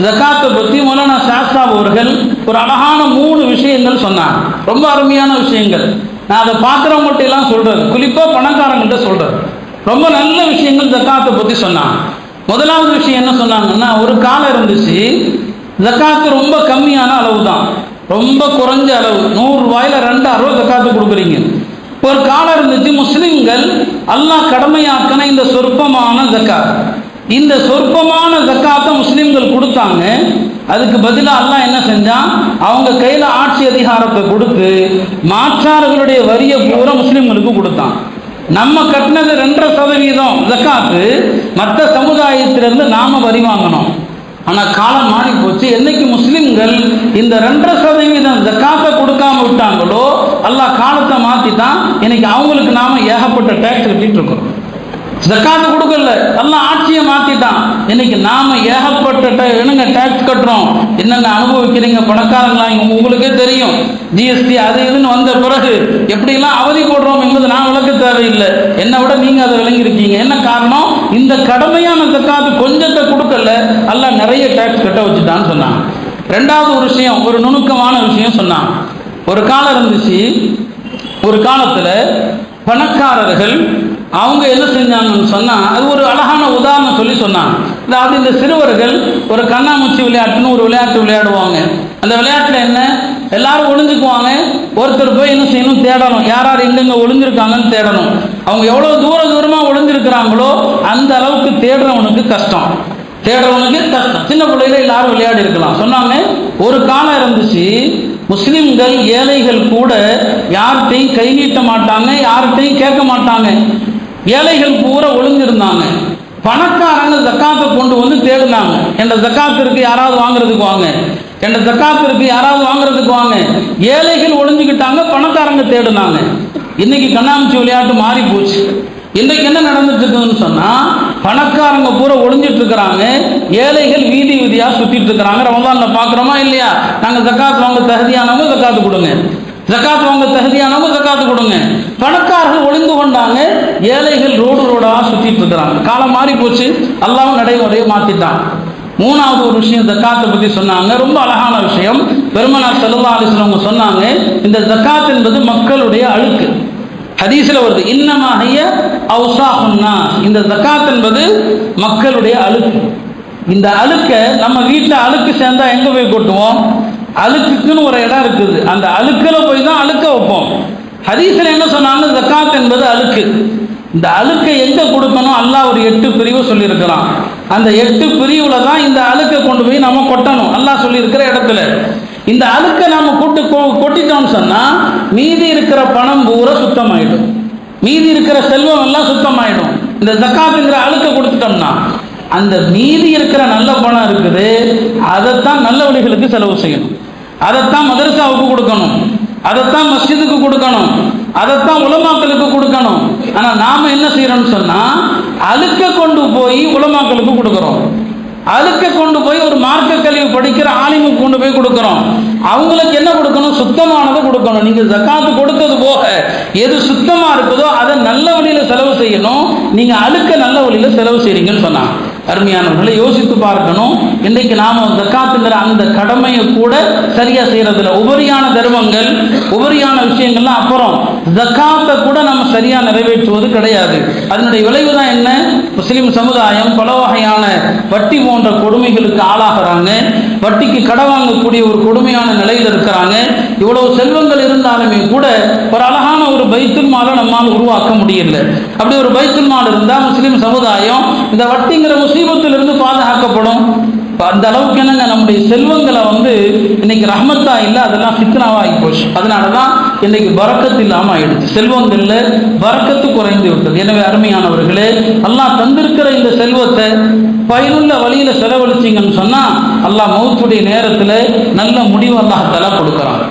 ஜக்காத்தை பற்றி மௌலானா சாஸ்தாப் அவர்கள் ஒரு அழகான மூணு விஷயங்கள் சொன்னாங்க ரொம்ப அருமையான விஷயங்கள். நான் அதை பார்க்குறவங்கள்ட்ட எல்லாம் சொல்கிறது குறிப்பாக பணக்காரங்கள்ட்ட சொல்கிறது ரொம்ப நல்ல விஷயங்கள் ஜக்காத்தை பற்றி சொன்னாங்க முதலாவது விஷயம் என்ன சொன்னாங்கன்னா ஒரு காலம் இருந்துச்சு ஜக்காத்து ரொம்ப கம்மியான அளவு தான் ரொம்ப குறைஞ்ச அளவு. நூறு ரூபாயில ரெண்டு அறுபது ஜக்காத்து கொடுக்குறீங்க. ஒரு காலம் இருந்துச்சு முஸ்லீம்கள் அல்லாஹ் கடமையாக்கின இந்த சொற்பமான ஜக்காத் இந்த சொற்பமான ஜக்காத்தை முஸ்லீம்கள் கொடுத்தாங்க. அதுக்கு பதிலாக அல்லாஹ் என்ன செஞ்சான் அவங்க கையில் ஆட்சி அதிகாரத்தை கொடுத்து மாற்றார்களுடைய வரியை பூரா முஸ்லீம்களுக்கு கொடுத்தான். நம்ம கட்டினது ரெண்டரை சதவீதம் ஜக்காத்து மற்ற சமுதாயத்திலிருந்து நாம வரி வாங்கணும். ஆனால் காலம் மாறி போச்சு என்னைக்கு முஸ்லிம்கள் இந்த ரெண்டரை சதவீதம் ஜக்காத்தை கொடுக்காம விட்டாங்களோ அல்லாஹ் காலத்தை மாற்றிட்டான் இன்னைக்கு அவங்களுக்கு நாம ஏகப்பட்ட டேக்ஸ் கட்டிட்டு இருக்கிறோம் ஜக்காத்து கொடுக்கல. எல்லாம் ஆட்சியை மாற்றிட்டான் இன்னைக்கு நாம ஏகப்பட்ட என்னங்க டேக்ஸ் கட்டுறோம்? என்னென்ன அனுபவிக்கிறீங்க? பணக்காரங்களா? உங்களுக்கே தெரியும். ஜிஎஸ்டி அது இதுன்னு வந்த பிறகு எப்படிலாம் அவதி போடுறோம் என்பது நான் விளக்க தேவையில்லை. என்னை விட நீங்க அதை விளங்கியிருக்கீங்க. என்ன காரணம்? இந்த கடமையான ஜக்காத்து கொஞ்சத்தை கொடுக்கல. எல்லாம் நிறைய டேக்ஸ் கட்ட வச்சுட்டான்னு சொன்னான் ரெண்டாவது ஒரு விஷயம் ஒரு நுணுக்கமான விஷயம் சொன்னான் ஒரு காலம் இருந்துச்சு. ஒரு காலத்துல பணக்காரர்கள் அவங்க என்ன செஞ்சாங்கன்னு சொன்னால் அது ஒரு அழகான உதாரணம் சொல்லி சொன்னாங்க. அதாவது இந்த சிறுவர்கள் ஒரு கண்ணாமூச்சி விளையாட்டுன்னு ஒரு விளையாட்டு விளையாடுவாங்க. அந்த விளையாட்டில் என்ன? எல்லாரும் ஒளிஞ்சுக்குவாங்க. ஒருத்தர் போய் என்ன செய்யணும்? தேடணும். யார் யார் எங்கெங்கே ஒளிஞ்சிருக்காங்கன்னு தேடணும். அவங்க எவ்வளோ தூர தூரமாக ஒளிஞ்சிருக்கிறாங்களோ அந்த அளவுக்கு தேடுறவனுக்கு கஷ்டம். தேடுறவனுக்கு கஷ்டம். சின்ன பிள்ளையில எல்லாரும் விளையாடி இருக்கலாம். சொன்னாங்க ஒரு காலம் இருந்துச்சு முஸ்லிம்கள் ஏழைகள் கூட யார்கிட்டையும் கை நீட்ட மாட்டாங்க யார்கிட்டையும் கேட்க மாட்டாங்க. ஏழைகள் பூரா ஒளிஞ்சிருந்தாங்க. பணக்காரங்க ஜக்காத்தை கொண்டு வந்து தேடினாங்க. என்ற ஜக்காத்திற்கு யாராவது வாங்குறதுக்கு வாங்க. என்ற ஜக்காத்திற்கு யாராவது வாங்குறதுக்கு வாங்க. ஏழைகள் ஒளிஞ்சுக்கிட்டாங்க பணக்காரங்க தேடினாங்க. இன்னைக்கு கண்ணாமூச்சி விளையாட்டு மாறி போச்சு இன்றைக்கு என்ன நடந்துட்டு இருக்குதுன்னு சொன்னா பணக்காரங்க பூரா ஒளிஞ்சிட்டு இருக்கிறாங்க ஏழைகள் வீதி வீதியா சுத்திட்டு இருக்கிறாங்க ரமதான்ல பாக்குறோமா இல்லையா? நாங்க ஜக்காத் வாங்க தகுதியானவங்க ஜக்காத்து கொடுங்க. ஜக்காத்து வாங்க தகுதியானவங்க ஜக்காத்து கொடுங்க. பணக்காரர்கள் ஒளிந்து கொண்டாங்க ஏழைகள் ரோடு ரோடாக சுற்றிட்டு இருக்கிறாங்க. காலம் மாறி போச்சு. அல்லாவும் நடைமுறையை மாற்றிட்டான் மூணாவது ஒரு விஷயம் ஜக்காத்தை பற்றி சொன்னாங்க. ரொம்ப அழகான விஷயம். பெருமனார் செல்லா அலிஸ்லவங்க சொன்னாங்க இந்த ஜக்காத் என்பது மக்களுடைய அழுக்கு. ஹதீஸில் வருது இன்னமாகிய அவுசாஹுன்னா இந்த ஜக்காத் என்பது மக்களுடைய அழுக்கு. இந்த அழுக்க நம்ம வீட்டில் அழுக்கு சேர்ந்தா எங்கே போய் கொட்டுவோம்? அழுக்குக்குன்னு ஒரு இடம் இருக்குது. அந்த அழுக்கில் போய் தான் அழுக்க வைப்போம். ஹதீஸ்ல என்ன சொன்னாங்க ஜக்காத் என்பது அழுக்கு. இந்த அழுக்கை எங்கே கொடுக்கணும்? அல்லாஹ் ஒரு எட்டு பிரிவு சொல்லியிருக்கிறான். அந்த எட்டு பிரிவில் தான் இந்த அழுக்கை கொண்டு போய் நம்ம கொட்டணும். அல்லாஹ் சொல்லியிருக்கிற இடத்துல. இந்த அழுக்கை நம்ம கூட்டு கொ- கொட்டிட்டோம்னு சொன்னால் மீதி இருக்கிற பணம் பூரா சுத்தமாயிடும். மீதி இருக்கிற செல்வம் எல்லாம் சுத்தமாயிடும். இந்த ஜக்காத்துங்கிற அழுக்கை கொடுத்துட்டோம்னா அந்த மீதி இருக்கிற நல்ல பணம் இருக்குது அதைத்தான் நல்ல வழிகளுக்கு செலவு செய்யணும். அதைத்தான் மதரசாவுக்கு கொடுக்கணும். அதைத்தான் மஸ்ஜிதுக்கு கொடுக்கணும். அதைத்தான் உலமாக்களுக்கு கொடுக்கணும். ஆனால் நாம் என்ன செய்யறோம்னு சொன்னால் அழுக்க கொண்டு போய் உலமாக்களுக்கு கொடுக்குறோம். அழுக்க கொண்டு போய் ஒரு மார்க்க கல்வி படிக்கிற ஆலிமுக்கு கொண்டு போய் கொடுக்குறோம். அவங்களுக்கு என்ன கொடுக்கணும்? சுத்தமானதை கொடுக்கணும். நீங்கள் ஜக்காத்து கொடுத்தது போக எது சுத்தமாக இருக்குதோ அதை நல்ல வழியில் செலவு செய்யணும். நீங்கள் அழுக்க நல்ல வழியில் செலவு செய்கிறீங்கன்னு சொன்னாங்க அருமையானவர்களை யோசித்து பார்க்கணும். இன்றைக்கு நாம ஜக்காத்துங்கிற அந்த கடமையை கூட சரியா செய்யறதில்ல. உபரியான தர்மங்கள் உபரியான விஷயங்கள்லாம் அப்புறம். ஜக்காத்தை கூட நம்ம சரியாக நிறைவேற்றுவது கிடையாது. அதனுடைய விளைவு தான் என்ன? முஸ்லீம் சமுதாயம் பல வகையான வட்டி போன்ற கொடுமைகளுக்கு ஆளாகிறாங்க. வட்டிக்கு கடை வாங்கக்கூடிய ஒரு கொடுமையான நிலையில் இருக்கிறாங்க. இவ்வளவு செல்வங்கள் இருந்தாலுமே கூட ஒரு அழகான ஒரு பைத்துல் மாலை நம்மால் உருவாக்க முடியல. அப்படி ஒரு பைத்துல் மால் இருந்தால் முஸ்லீம் சமுதாயம் இந்த வட்டிங்கிற முசீபத்திலிருந்து பாதுகாக்கப்படும். அந்த அளவுக்கு என்னங்க? நம்முடைய செல்வங்களை வந்து இன்னைக்கு ரஹமத்தா இல்லை அதெல்லாம் சித்தனாவாகி போச்சு. அதனால தான் இன்னைக்கு பறக்கத்து இல்லாமல் ஆயிடுச்சு. செல்வங்கள்ல பறக்கத்து குறைந்து விட்டது. எனவே அருமையானவர்களே அல்லாஹ் தந்திருக்கிற இந்த செல்வத்தை பயனுள்ள வழியில் செலவழிச்சிங்கன்னு சொன்னால் அல்லாஹ் மௌத்துடைய நேரத்தில் நல்ல முடிவு அல்லாஹ் தலா கொடுக்குறான்.